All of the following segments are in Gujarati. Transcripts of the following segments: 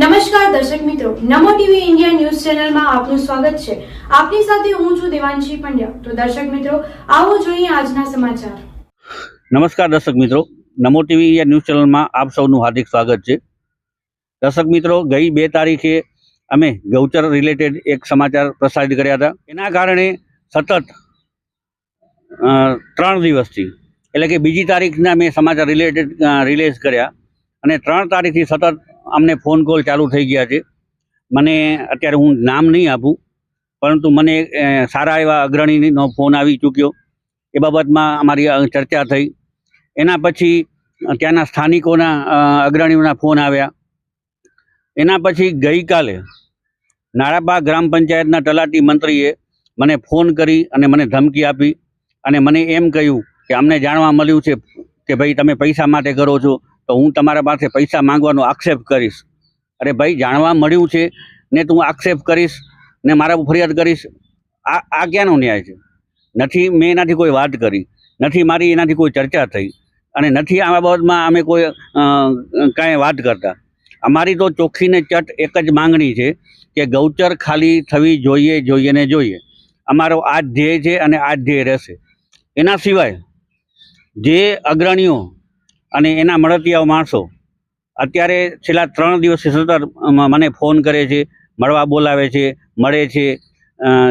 નમસ્કાર દર્શક મિત્રો, નમો ટીવી ઇન્ડિયા ન્યૂઝ ચેનલમાં આપનું સ્વાગત છે. આપની સાથે હું છું દેવાંશી પંડ્યા. તો દર્શક મિત્રો, આવો જોઈએ આજના સમાચાર. નમસ્કાર દર્શક મિત્રો, નમો ટીવી ઇન્ડિયા ન્યૂઝ ચેનલમાં આપ સૌનું હાર્દિક સ્વાગત છે. દર્શક મિત્રો, ગઈ બે તારીખે અમે ગૌચર રિલેટેડ એક સમાચાર પ્રસારિત કર્યા હતા. એના કારણે સતત ત્રણ દિવસથી, એટલે કે બીજી તારીખના મેં સમાચાર રિલેટેડ રિલીઝ કર્યા. અને ત્રણ તારીખથી સતત અમને ફોન કોલ ચાલુ થઈ ગયા છે. મને અત્યારે હું નામ નહીં આપું, પરંતુ મને સારા એવા અગ્રણીનો ફોન આવી ચૂક્યો. એ બાબતમાં અમારી ચર્ચા થઈ. એના પછી ત્યાંના સ્થાનિકોના અગ્રણીઓના ફોન આવ્યા. એના પછી ગઈકાલે નાળાબા ગ્રામ પંચાયતના તલાટી મંત્રીએ મને ફોન કરી અને મને ધમકી આપી અને મને એમ કહ્યું કે અમને જાણવા મળ્યું છે કે ભાઈ તમે પૈસા માટે કરો છો. તો હું તમારા પાસે પૈસા માંગવાનો આક્ષેપ કરીશ. અરે ભાઈ, જાણવા મળ્યું છે ને તું આક્ષેપ કરીશ ને મારા ફરિયાદ કરીશ, આ આ ક્યાંનો ન્યાય છે? નથી, મેં એનાથી કોઈ વાત કરી, નથી મારી એનાથી કોઈ ચર્ચા થઈ અને નથી આ બાબતમાં અમે કોઈ કાંઈ વાત કરતા. અમારી તો ચોખ્ખી ને ચટ એક જ માંગણી છે કે ગૌચર ખાલી થવી જોઈએ જોઈએ ને જોઈએ. અમારો આ ધ્યેય છે અને આ ધ્યેય રહેશે. એના સિવાય જે અગ્રણીઓ અને એના મળતિયાઓ માણસો. અત્યારે છેલ્લા ત્રણ દિવસથી સતત મને ફોન કરે છે, મળવા બોલાવે છે, મળે છે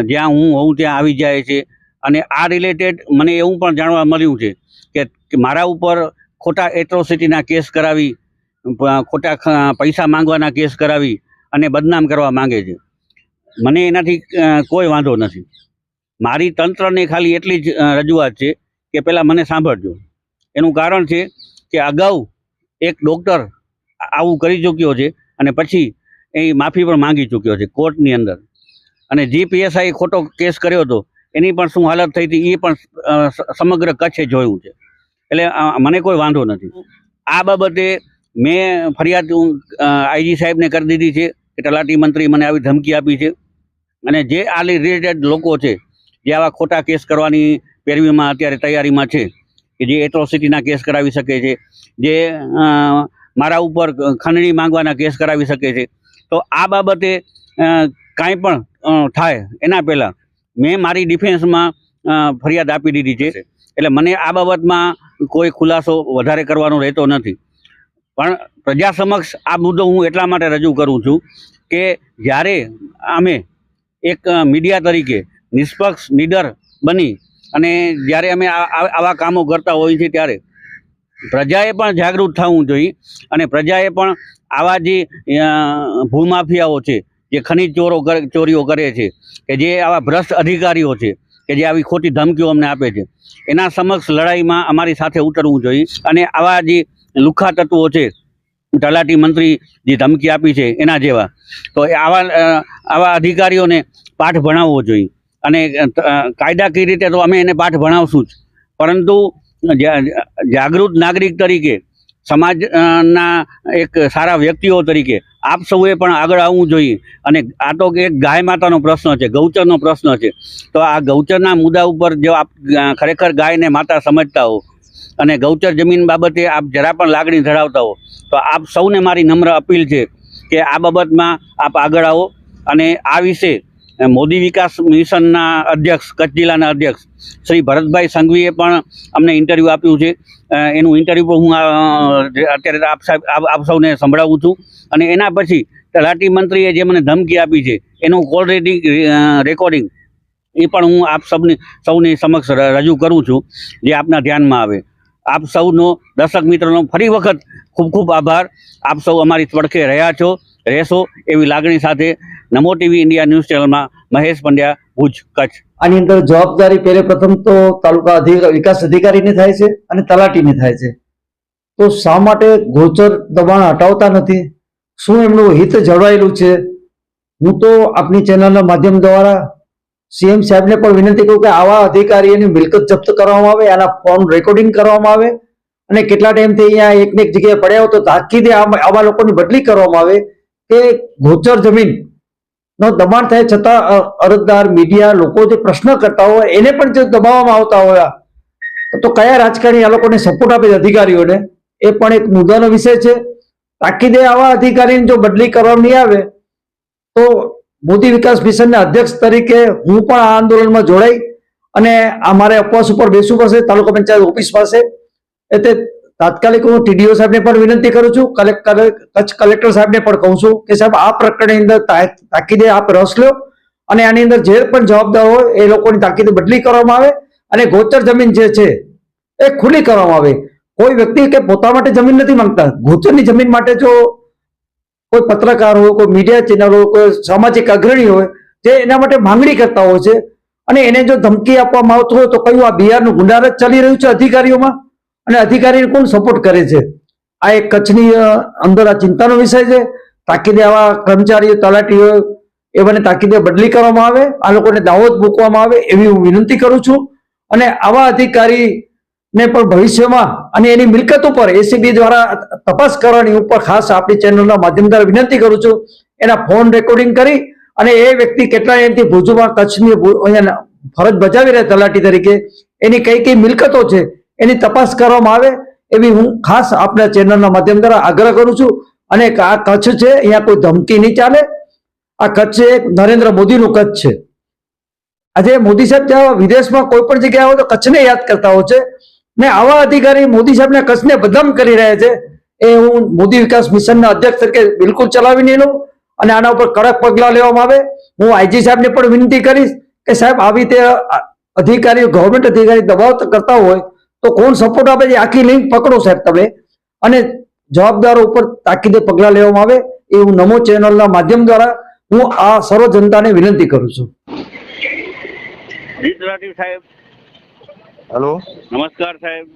જ્યાં હું હોઉં ત્યાં આવી જાય છે. અને આ રિલેટેડ મને એવું પણ જાણવા મળ્યું છે કે મારા ઉપર ખોટા એટ્રોસિટીના કેસ કરાવી ખોટા પૈસા માંગવાના કેસ કરાવી અને બદનામ કરવા માંગે છે. મને એનાથી કોઈ વાંધો નથી. મારી તંત્રને ખાલી એટલી જ રજૂઆત છે કે પહેલાં મને સાંભળજો. એનું કારણ છે કે અગાઉ એક ડૉક્ટર આવું કરી ચૂક્યો છે અને પછી એ માફી પણ માંગી ચૂક્યો છે કોર્ટની અંદર. અને જીપીએસઆઈ ખોટો કેસ કર્યો હતો, એની પણ શું હાલત થઈ હતી એ પણ સમગ્ર કચ્છે જોયું છે. એટલે મને કોઈ વાંધો નથી. આ બાબતે મેં ફરિયાદ આઈજી સાહેબને કરી દીધી છે કે તલાટી મંત્રી મને આવી ધમકી આપી છે. અને જે આ રિલેટેડ લોકો છે, જે આવા ખોટા કેસ કરવાની પેરવીમાં અત્યારે તૈયારીમાં છે કે જે એટ્રોસિટીના કેસ કરાવી શકે છે, જે મારા ઉપર ખંડણી માંગવાના કેસ કરાવી શકે છે. તો આ બાબતે કાંઈ પણ થાય એના પહેલાં મેં મારી ડિફેન્સમાં ફરિયાદ આપી દીધી છે. એટલે મને આ બાબતમાં કોઈ ખુલાસો વધારે કરવાનો રહેતો નથી. પણ પ્રજા સમક્ષ આ મુદ્દો હું એટલા માટે રજૂ કરું છું કે જ્યારે અમે એક મીડિયા તરીકે નિષ્પક્ષ નીડર બની અને જ્યારે અમે આવા કામો કરતા હોઈએ છીએ ત્યારે પ્રજાએ પણ જાગૃત થવું જોઈએ અને પ્રજાએ પણ આવા જે ભૂમાફિયાઓ છે, જે ખનિજ ચોરો ચોરીઓ કરે છે, કે જે આવા ભ્રષ્ટ અધિકારીઓ છે, કે જે આવી ખોટી ધમકીઓ અમને આપે છે, એના સમક્ષ લડાઈમાં અમારી સાથે ઉતરવું જોઈએ અને આવા જે લુખા તત્વો છે, તલાટી મંત્રી જે ધમકી આપી છે એના જેવા, તો આવા આવા અધિકારીઓને પાઠ ભણાવવો જોઈએ. અને કાયદાકીય રીતે તો અમે એને પાઠ ભણાવશું જ. પરંતુ જાગૃત નાગરિક તરીકે, સમાજના એક સારા વ્યક્તિઓ તરીકે, આપ સૌએ પણ આગળ આવવું જોઈએ. અને આ તો એક ગાય માતાનો પ્રશ્ન છે, ગૌચરનો પ્રશ્ન છે. તો આ ગૌચરના મુદ્દા ઉપર જો આપ ખરેખર ગાયને માતા સમજતા હો, અને ગૌચર જમીન બાબતે આપ જરા પણ લાગણી ધરાવતા હો, તો આપ સૌને મારી નમ્ર અપીલ છે કે આ બાબતમાં આપ આગળ આવો. અને આ વિશે મોદી વિકાસ મિશનના અધ્યક્ષ, કચ્છ જિલ્લાના અધ્યક્ષ શ્રી ભરતભાઈ સંઘવીએ પણ અમને ઇન્ટરવ્યૂ આપ્યું છે. એનું ઇન્ટરવ્યૂ પણ હું અત્યારે આપ સાહેબ, આપ સૌને સંભળાવું છું. અને એના પછી તલાટી મંત્રીએ જે મને ધમકી આપી છે, એનું કોલ રેડિંગ રેકોર્ડિંગ એ પણ હું આપ સૌની સૌની સમક્ષ રજૂ કરું છું, જે આપના ધ્યાનમાં આવે. આપ સૌનો, દર્શક મિત્રોનો ફરી વખત ખૂબ ખૂબ આભાર. આપ સૌ અમારી પડખે રહ્યા છો, રહેશો એવી લાગણી સાથે નમો ટીવી ઇન્ડિયા ન્યૂઝ ચેનલમાં મહેશ પંડ્યા, ભુજ, કચ્છ. આની અંદર જવાબદારી પહેલે પ્રથમ તો તાલુકા વિકાસ અધિકારીની થાય છે અને તલાટીની થાય છે. તો શા માટે ગોચર દબાણ હટાવતા નથી? શું એમનું હિત જળવાયેલું છે? હું તો આપની ચેનલના માધ્યમ દ્વારા સીએમ સાહેબને પણ વિનંતી કરું કે આવા અધિકારીઓની મિલકત જપ્ત કરવામાં આવે, આના ફોન રેકોર્ડિંગ કરવામાં આવે અને કેટલા ટાઈમથી અહીંયા એકને એક જગ્યાએ પડ્યા હોય તો તાકીદે આવા લોકોની બદલી કરવામાં આવે કે ગોચર જમીન નો દબાણ થાય છતાં અરજદાર, મીડિયા, લોકો જે પ્રશ્ન કરતા હોય, એને પણ જે દબાવવામાં આવતા હોય તો કયા રાજકારણી આ લોકોને સપોર્ટ આપે અધિકારીઓને? એ પણ એક મુદ્દાનો વિષય છે. તાકીદે આવા અધિકારીની જો બદલી કરવામાં નહીં આવે, તો મોદી વિકાસ મિશનના અધ્યક્ષ તરીકે હું પણ આ આંદોલનમાં જોડાઈ અને અમારે અપવાસ ઉપર બેસવું પડશે. તાલુકા પંચાયત ઓફિસ પાસે. એટલે તાત્કાલિક હું ટીડીઓ સાહેબને પણ વિનંતી કરું છું કચ્છ કલેક્ટર સાહેબને પણ કહું છું કે સાહેબ, આ પ્રકરણની અંદર તાકીદે આપ રસ લો અને આની અંદર જે પણ જવાબદાર હોય એ લોકોની તાકીદે બદલી કરવામાં આવે અને ગોચર જમીન જે છે એ ખુલ્લી કરવામાં આવે. કોઈ વ્યક્તિ કે પોતા માટે જમીન નથી માંગતા. ગોચરની જમીન માટે જો કોઈ પત્રકાર હોય, કોઈ મીડિયા ચેનલ હોય, કોઈ સામાજિક અગ્રણી હોય, જે એના માટે માંગણી કરતા હોય છે અને એને જો ધમકી આપવામાં આવતું હોય તો કયું આ બિહારનું ગુંડારાજ ચાલી રહ્યું છે અધિકારીઓમાં? અને અધિકારીને કોણ સપોર્ટ કરે છે? આ એક કચ્છની અંદર આ ચિંતાનો વિષય છે. તાકીદે આવા કર્મચારીઓ, તલાટીઓ એ મને તાકીદે બદલી કરવામાં આવે, આ લોકોને દાવત મૂકવામાં આવે એવી હું વિનંતી કરું છું. અને આવા અધિકારીને પણ ભવિષ્યમાં અને એની મિલકત ઉપર એસીબી દ્વારા તપાસ કરવાની ઉપર ખાસ આપણી ચેનલના માધ્યમ દ્વારા વિનંતી કરું છું. એના ફોન રેકોર્ડિંગ કરી અને એ વ્યક્તિ કેટલા એમથી ભુજમાં કચ્છની ફરજ બજાવી રહ્યા તલાટી તરીકે. એની કઈ કઈ મિલકતો છે? એની તપાસ કરવામાં આવે એવી હું ખાસ આપણા ચેનલના માધ્યમ દ્વારા આગ્રહ કરું છું. અને આ કચ્છ છે, અહીંયા કોઈ ધમકી નહીં ચાલે. આ કચ્છ એક નરેન્દ્ર મોદીનું કચ્છ છે. આજે મોદી સાહેબ ત્યાં વિદેશમાં કોઈ પણ જગ્યાએ હોય તો કચ્છને યાદ કરતા હોય છે. ને આવા અધિકારી મોદી સાહેબને કચ્છને બદનામ કરી રહ્યા છે. એ હું મોદી વિકાસ મિશનના અધ્યક્ષ તરીકે બિલકુલ ચલાવી નહીં લઉં. અને આના ઉપર કડક પગલાં લેવામાં આવે. હું આઈજી સાહેબને પણ વિનંતી કરીશ કે સાહેબ આવી રીતે અધિકારીઓ ગવર્મેન્ટ અધિકારી દબાવ કરતા હોય તો કોણ સપોર્ટ આપે છે? આખી લિંક પકડો સાહેબ તમે. અને જવાબદારો ઉપર તાકીદે પગલાં લેવામાં આવે એ હું નમો ચેનલના માધ્યમ દ્વારા હું આ સર્વ જનતાને વિનંતી કરું છું. સાહેબ. હલો. નમસ્કાર સાહેબ.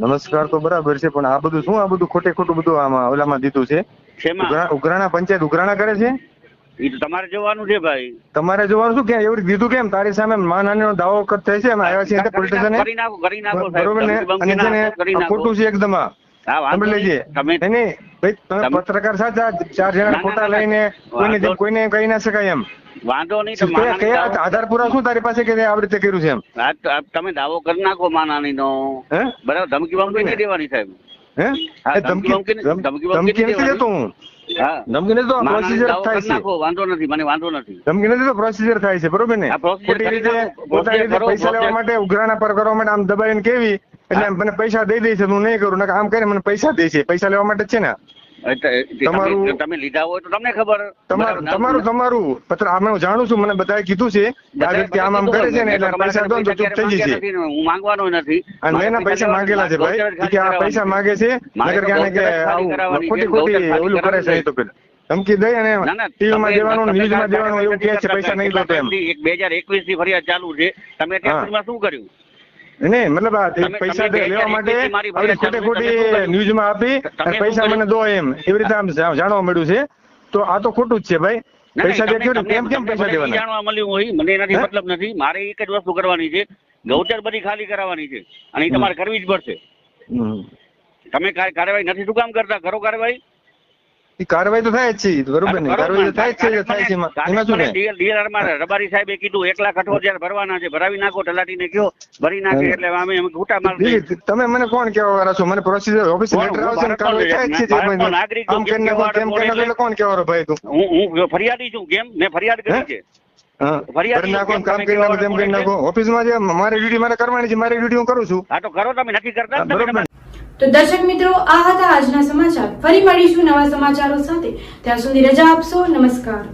નમસ્કાર તો બરાબર છે પણ આ બધું શું આ બધું ખોટે ખોટું બધું આમાં ઓલામાં દીધું છે? ઉઘરાણા પંચાયત ઉઘરાણા કરે છે? એ તો તમારે જોવાનું છે ભાઈ. તમારે જોવાનું શું ક્યાં? એવું દીધું કેમ? તારી સામે માનહાનિનો દાવો થાય છે? અમે આવ્યા છીએ પોલીસ કરી નાખો કરી નાખો બરોબર ને? અને છે ને ખોટું છે એકદમ સાંભળી લેજે. નહીં. તમે નહીં, નહીં. તમે તમે- પત્રકાર સાચા ચાર જણા ના, ખોટા ના, ના. લઈને કોઈને કોઈને કહી ના શકાય એમ. વાંધો નહીં કયા આધાર પુરા શું તારી પાસે કે આવી રીતે કર્યું છે એમ? તમે દાવો કરી નાખો માનાની નો બરાબર ધમકી બમકી નહીં દેવાની સાહેબ. હે? ધમકી ધમકી નથી દેતો હા? ધમકી નથી તો પ્રોસિજર થાય છે. વાંધો નથી મને વાંધો નથી. ધમકી નથી તો પ્રોસિજર થાય છે બરોબર ને? ખોટી રીતે પોતાની રીતે પૈસા લેવા માટે ઉઘરાણા પર કરવા માટે આમ દબાઈને કેવી એટલે મને પૈસા દઈ દે છે હું નહીં કરું આમ કરીને મને પૈસા દે છે પૈસા લેવા માટે છે ને તમારું- તમે- લીધા હોય તો તમને ખબર. તમારું તમારું તમારું પત્ર આમાં હું જાણું છું મને બધાએ કીધું છે આ વ્યક્તિ આમ આમ કરે છે ને એટલે પૈસા દો તો ચૂપ થઈ જશે હું માંગવાનો નથી. અને મેં પૈસા માંગેલા છે ભાઈ. કે આ પૈસા માંગે છે નગર કે ખોટી ખોટી ઓલું કરે છે તો પેલા ધમકી દઈ અને ના ના માં દેવાનું તમે દેવાનું એવું કહે છે પૈસા નહીં દો એમ. એક બે હજાર એકવીસથી ફરિયાદ ચાલુ છે. તમે સુધીમાં શું કર્યું? નહીં મતલબ આ પૈસા લેવા માટે 2021 મારી આવી ફરિયાદ ખોટે ખોટી ન્યૂઝમાં આપી પૈસા મને દો એમ. એવી રીતે આમ જાણવા મળ્યું છે. તો આ તો ખોટું જ છે ભાઈ. પૈસા નહીં, દે કેવી તમને- રીતે? કેમ કેમ પૈસા દેવાના? જાણવા મળ્યું હોય મને એનાથી મતલબ નથી. મારે એક જ વસ્તુ કરવાની છે. ગૌચર બધી ખાલી કરાવવાની છે. અને એ તમારે કરવી જ પડશે. તમે કાંઈ કાર્યવાહી નથી. શું કામ કરતા? કરો કાર્યવાહી? કાર્યવાહી તો થાય જ છે બરોબર ને? કાર્યવાહી થાય જ છે થાય છે એમાં શું ડીએલઆરમાં રબારી સાહેબે કીધું એક લાખ અઠવા હજાર ભરવાના છે ભરાવી નાખો તલાટીને કયો ભરી નાખે એટલે અમે અમે ખોટા માલ તમે મને કોણ કહેવા વાળા છો? મને પ્રોસીજર ઓફિસ? લેટર આવશે ને કાર્યવાહી થાય છે જે. નાગરિક કેમ કેમ કેમ કેમ કોણ કહેવાનો ભાઈ તું? હું હું ફરિયાદી છું કેમ? મેં ફરિયાદ કરી? છે. ફરિયાદી કરી નાખો કામ કરી નાખો તેમ કરી નાખો. ઓફિસમાં જે મારી ડ્યુટી મારે કરવાની છે મારી ડ્યુટી હું કરું છું. હા તો કરો તમે નથી કરતા બરોબર. તો દર્શક મિત્રો આ હતા આજના સમાચાર. ફરી મળીશું નવા સમાચારો સાથે. ત્યાં સુધી રજા આપશો. નમસ્કાર.